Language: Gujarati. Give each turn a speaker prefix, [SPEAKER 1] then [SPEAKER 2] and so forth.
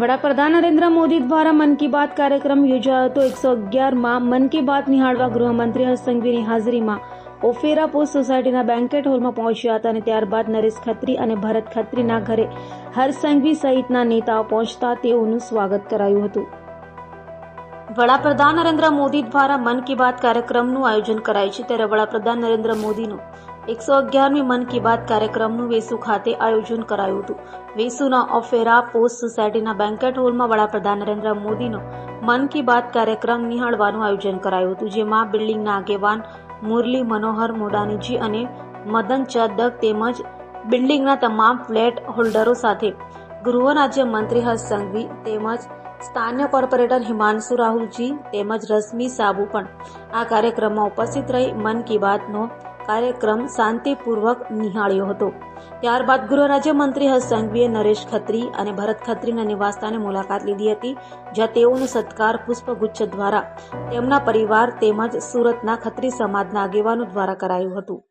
[SPEAKER 1] વડાપ્રધાન નરેન્દ્ર મોદી દ્વારા મન કી બાત કાર્યક્રમ યોજાયો હતો. એકસો અગિયારમાં મન કી બાત નિહાળવા ગૃહમંત્રી હર્ષ સંઘવીની હાજરીમાં ઓફેરા પોસ્ટ સોસાયટીના બેન્કેટ હોલમાં પહોંચ્યા હતા અને ત્યારબાદ નરેશ ખત્રી અને ભરત ખત્રીના ઘરે હર્ષ સંઘવી સહિતના નેતાઓ પહોંચતા તેઓનું સ્વાગત કરાયું હતું. વડાપ્રધાન નરેન્દ્ર મોદી દ્વારા મન કી બાત કાર્યક્રમનું આયોજન કરાયું છે. ત્યારે વડાપ્રધાન નરેન્દ્ર મોદીનું એકસો અગિયારમી મન કી બાત કાર્યક્રમનું વેસુ ખાતે આયોજન કરાયું હતું. વેસુના ઓફેરા પોસ્ટ સોસાયટીના બેન્કેટ હોલમાં વડાપ્રધાન નરેન્દ્ર મોદીનો મન કી બાત કાર્યક્રમ નિહાળવાનું આયોજન કરાયું હતું, જેમાં બિલ્ડિંગના આગેવાન મુરલી મનોહર મોડાનીજી અને મદન ચદ્દક તેમજ બિલ્ડિંગના તમામ ફ્લેટ હોલ્ડરો સાથે ગૃહ રાજ્ય મંત્રી હર્ષ સંઘવી તેમજ સ્થાનિય કોર્પોરેટર હિમાંશુ રાહુલજી તેમજ રશ્મિ સાબુ પણ આ કાર્યક્રમમાં ઉપસ્થિત રહી મન કી બાતનો કાર્યક્રમ શાંતિપૂર્વક નિહાળ્યો હતો. ત્યારબાદ ગૃહ રાજ્યમંત્રી હર્ષ સંઘવીએ નરેશ ખત્રી અને ભરત ખત્રીના નિવાસસ્થાને મુલાકાત લીધી હતી, જ્યાં તેઓનો સત્કાર પુષ્પગુચ્છ દ્વારા તેમના પરિવાર તેમજ સુરતના ખત્રી સમાજના આગેવાનો દ્વારા કરાયું હતું.